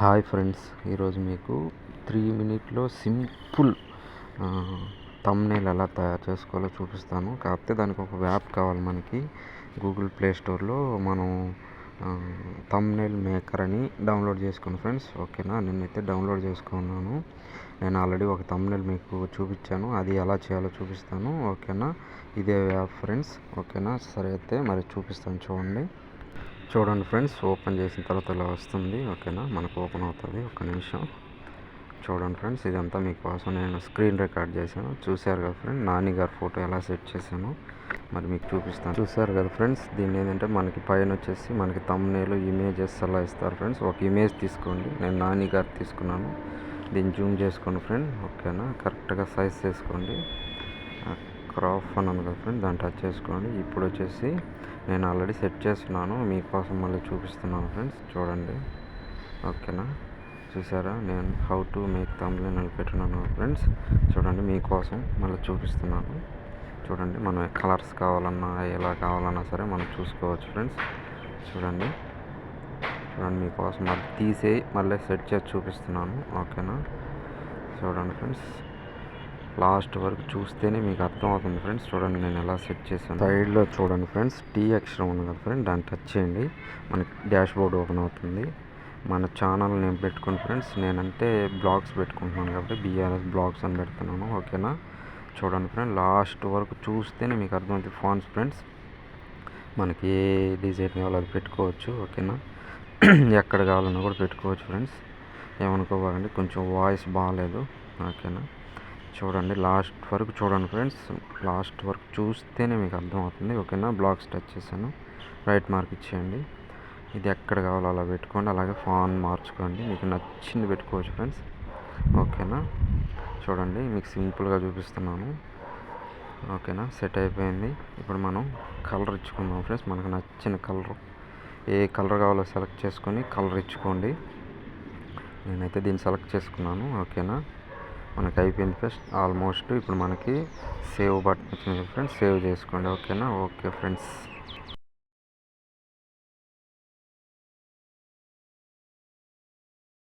Hi friends ఈరోజు మీకు three మినిట్లో సింపుల్ తమ్నేల్ ఎలా తయారు చేసుకోవాలో చూపిస్తాను. కాకపోతే దానికి ఒక యాప్ కావాలి మనకి. గూగుల్ ప్లే స్టోర్లో మనం తమ్నేల్ మేకర్ అని డౌన్లోడ్ చేసుకోండి ఫ్రెండ్స్. ఓకేనా? నేనైతే డౌన్లోడ్ చేసుకున్నాను. నేను ఆల్రెడీ ఒక తమ్నేల్ మీకు చూపించాను. అది ఎలా చేయాలో చూపిస్తాను. ఓకేనా? ఇదే యాప్ ఫ్రెండ్స్. ఓకేనా? సరే అయితే మరి చూపిస్తాను చూడండి. చూడండి ఫ్రెండ్స్ ఓపెన్ చేసిన తర్వాత ఇలా వస్తుంది. ఓకేనా? మనకు ఓపెన్ అవుతుంది. ఒక నిమిషం. చూడండి ఫ్రెండ్స్ ఇదంతా మీకోసం నేను స్క్రీన్ రికార్డ్ చేశాను. చూశారు కదా ఫ్రెండ్ నాని గారి ఫోటో ఎలా సెట్ చేశాను? మరి మీకు చూపిస్తాను. చూశారు కదా ఫ్రెండ్స్ దీన్ని ఏంటంటే మనకి పైన వచ్చేసి మనకి తమ్నేలు ఇమేజెస్ అలా ఇస్తారు ఫ్రెండ్స్. ఒక ఇమేజ్ తీసుకోండి. నేను నాని గారు తీసుకున్నాను. దీన్ని జూమ్ చేసుకోండి ఫ్రెండ్. ఓకేనా? కరెక్ట్గా సైజ్ చేసుకోండి. క్రాఫ్ అని ఉంది కదా ఫ్రెండ్ దాన్ని టచ్ చేసుకోండి. ఇప్పుడు వచ్చేసి నేను ఆల్రెడీ సెట్ చేస్తున్నాను. మీకోసం మళ్ళీ చూపిస్తున్నాను ఫ్రెండ్స్ చూడండి. ఓకేనా? చూసారా? నేను హౌ టు మేక్ తమ్లైన్ పెట్టున్నాను ఫ్రెండ్స్ చూడండి మీకోసం మళ్ళీ చూపిస్తున్నాను. చూడండి మనం కలర్స్ కావాలన్నా ఎలా కావాలన్నా సరే మనం చూసుకోవచ్చు ఫ్రెండ్స్ చూడండి. చూడండి మీకోసం మళ్ళీ తీసే మళ్ళీ సెట్ చేసి చూపిస్తున్నాను. ఓకేనా? చూడండి ఫ్రెండ్స్ లాస్ట్ వరకు చూస్తేనే మీకు అర్థమవుతుంది ఫ్రెండ్స్. చూడండి నేను ఎలా సెట్ చేశాను. సైడ్లో చూడండి ఫ్రెండ్స్ టీ అక్షరం ఉంది కదా ఫ్రెండ్ దాన్ని టచ్ చేయండి. మనకి డాష్ బోర్డ్ ఓపెన్ అవుతుంది. మన ఛానల్ నేను పెట్టుకుని ఫ్రెండ్స్. నేనంటే బ్లాగ్స్ పెట్టుకుంటున్నాను కాబట్టి బీఆర్ఎస్ బ్లాగ్స్ అని పెడుతున్నాను ఓకేనా? చూడండి ఫ్రెండ్ లాస్ట్ వరకు చూస్తేనే మీకు అర్థమవుతుంది ఫోన్స్ ఫ్రెండ్స్. మనకి ఏ డిజైన్ కావాలో అది పెట్టుకోవచ్చు ఓకేనా? ఎక్కడ కావాలన్నా కూడా పెట్టుకోవచ్చు ఫ్రెండ్స్. ఏమనుకోవాలండి కొంచెం వాయిస్ బాగాలేదు ఓకేనా? చూడండి లాస్ట్ వరకు చూడండి ఫ్రెండ్స్. లాస్ట్ వరకు చూస్తేనే మీకు అర్థమవుతుంది. ఓకేనా? బ్లాక్స్ టచ్ చేశాను. రైట్ మార్క్ ఇచ్చేయండి. ఇది ఎక్కడ కావాలో అలా పెట్టుకోండి. అలాగే ఫాన్ మార్చుకోండి. మీకు నచ్చింది పెట్టుకోవచ్చు ఫ్రెండ్స్. ఓకేనా? చూడండి మీకు సింపుల్గా చూపిస్తున్నాను. ఓకేనా? సెట్ అయిపోయింది. ఇప్పుడు మనం కలర్ ఇచ్చుకుందాం ఫ్రెండ్స్. మనకు నచ్చిన కలర్. ఏ కలర్ కావాలో సెలెక్ట్ చేసుకొని కలర్ ఇచ్చుకోండి. నేనైతే దీన్ని సెలెక్ట్ చేసుకున్నాను. ఓకేనా? మనకి అయిపోయింది ఫ్రెండ్స్. ఆల్మోస్ట్ ఇప్పుడు మనకి సేవ్ బటన్ వచ్చింది ఫ్రెండ్స్. సేవ్ చేసుకోండి. ఓకేనా? Okay friends.